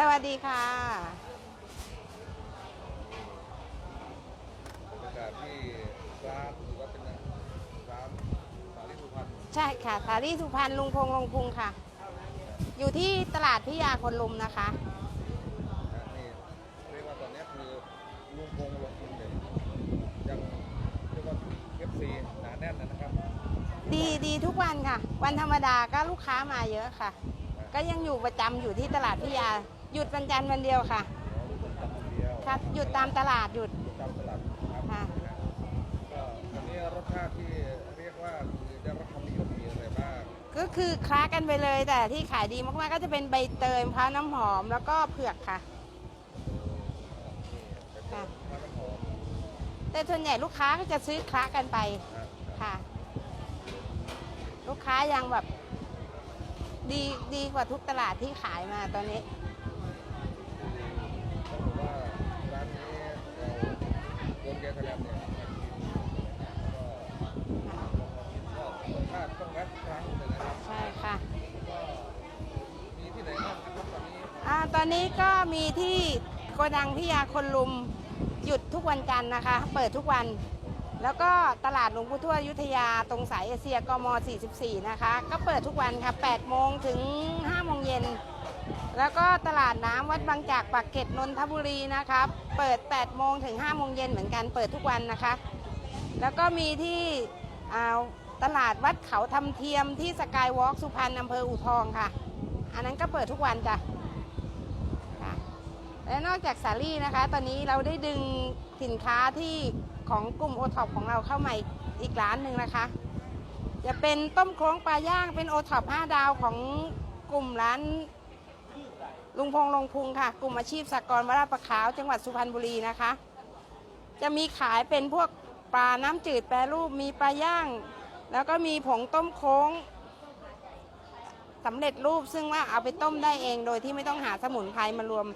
สวัสดีค่ะ บรรยากาศที่ร้านหรือว่าเป็นร้านสาลีสุพรรณใช่ค่ะ สาลีสุพรรณลุงพงลงพุงค่ะ อยู่ที่ตลาดพิยาคนลุมนะคะ นะนี่เรียกว่าตอนนี้คือลุงพงษ์ลงทุนเนี่ยยังเรียกว่าเอฟซีหนาแน่นนะครับดีดีทุกวันค่ะ วันธรรมดาก็ลูกค้ามาเยอะค่ะ ก็ยังอยู่ประจำอยู่ที่ตลาดพิยา หยุดวันจันทร์วันเดียวค่ะแล้วลุงพงษ์ทำคนเดียวครับ หยุดตามตลาดหยุดตามตลาดครับค่ะนะก็อันนี้รสชาติที่เรียกว่าคือได้รับความนิยมมีอะไรบ้างก็คือคล้ากันไปเลยแต่ที่ขายดีมากๆก็จะเป็นใบเตยมะพร้าวน้ำหอมแล้วก็เผือกค่ะนี่เป็นน้ำมันหอมแต่ส่วนใหญ่ลูกค้าก็จะซื้อคล้ากันไปนะค่ะ ลูกค้ายังแบบ ดีดีกว่าทุกตลาดที่ขายมาตอนนี้ต้องบอกว่าร้านนี้เราโดนแกทะเลมเนี่ยมากินก็ลองมากินก็รสชาติต้องแวะทุกครั้งเลยนะครับใช่ค่ะ ก็มีที่ไหนบ้างนะครับตอนนี้อ่าตอนนี้ก็มีที่โกดังพิยาคนลุม หยุดทุกวันจันทร์นะคะ เปิดทุกวัน แล้วก็ตลาดหลวงปู่ทวดยุธยาตรงสายเอเชียกม 44 นะคะ ก็เปิดทุกวันค่ะ 8 โมงถึง 5 โมงเย็น แล้วก็ตลาดน้ำวัดบางจากปากเกร็ดนนทบุรีนะคะ เปิด 8 โมงถึง 5 โมงเย็นเหมือนกัน เปิดทุกวันนะคะ แล้วก็มีที่ตลาดวัดเขาทำเทียมที่สกายวอล์กสุพรรณอำเภออู่ทองค่ะ อันนั้นก็เปิดทุกวันจ้ะค่ะและนอกจากสาลี่นะคะ ตอนนี้เราได้ดึงสินค้าที่ ของกลุ่มโอท็อปของเราเข้ามาอีกร้านหนึ่งนะคะ จะเป็นต้มโครงปลาย่างเป็นโอท็อป5ดาวของกลุ่มร้านลุงพงลงพุงค่ะ กลุ่มอาชีพสากรวราประขาวจังหวัดสุพรรณบุรีนะคะ จะมีขายเป็นพวกปลาน้ำจืดแปรรูปมีปลาย่าง แล้วก็มีผงต้มโค้งสำเร็จรูปซึ่งว่าเอาไปต้มได้เองโดยที่ไม่ต้องหาสมุนไพรมารวม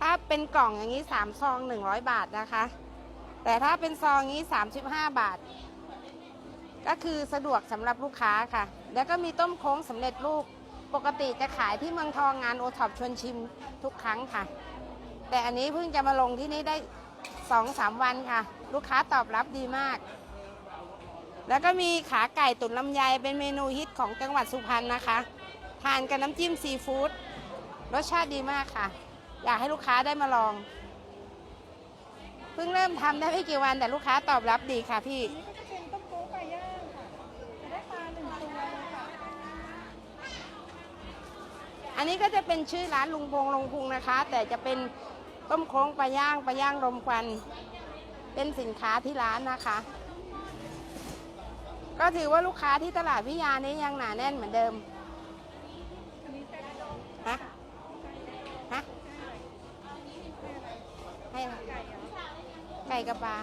ถ้าเป็นกล่องอย่างนี้3ซอง100 บาทนะคะ แต่ถ้าเป็นซองนี้ 35 บาท ก็คือสะดวกสำหรับลูกค้าค่ะ แล้วก็มีต้มโค้งสำเร็จรูป ปกติจะขายที่เมืองทองงานโอท็อปชวนชิมทุกครั้งค่ะ แต่อันนี้เพิ่งจะมาลงที่นี่ได้ 2-3 วันค่ะ ลูกค้าตอบรับดีมาก แล้วก็มีขาไก่ตุ๋นลำไยเป็นเมนูฮิตของจังหวัดสุพรรณนะคะ ทานกับน้ำจิ้มซีฟู้ดรสชาติดีมากค่ะ อยากให้ลูกค้าได้มาลอง เพิ่งเริ่มทำได้ไม่กี่วันแต่ลูกค้าตอบรับดีค่ะพี่อันนี้ก็จะเป็นต้มโค้งปลาย่างค่ะจะได้ปลาหนึ่งตัวเลยค่ะ อันนี้ก็จะเป็นชื่อร้านลุงพงลงพุงนะคะ แต่จะเป็นต้มโค้งปลาย่างปลาย่างรมควัน เป็นสินค้าที่ร้านนะคะ ก็ถือว่าลูกค้าที่ตลาดพิยานี้ยังหนาแน่นเหมือนเดิมฮะฮะให้อะไร ไก่กับปลา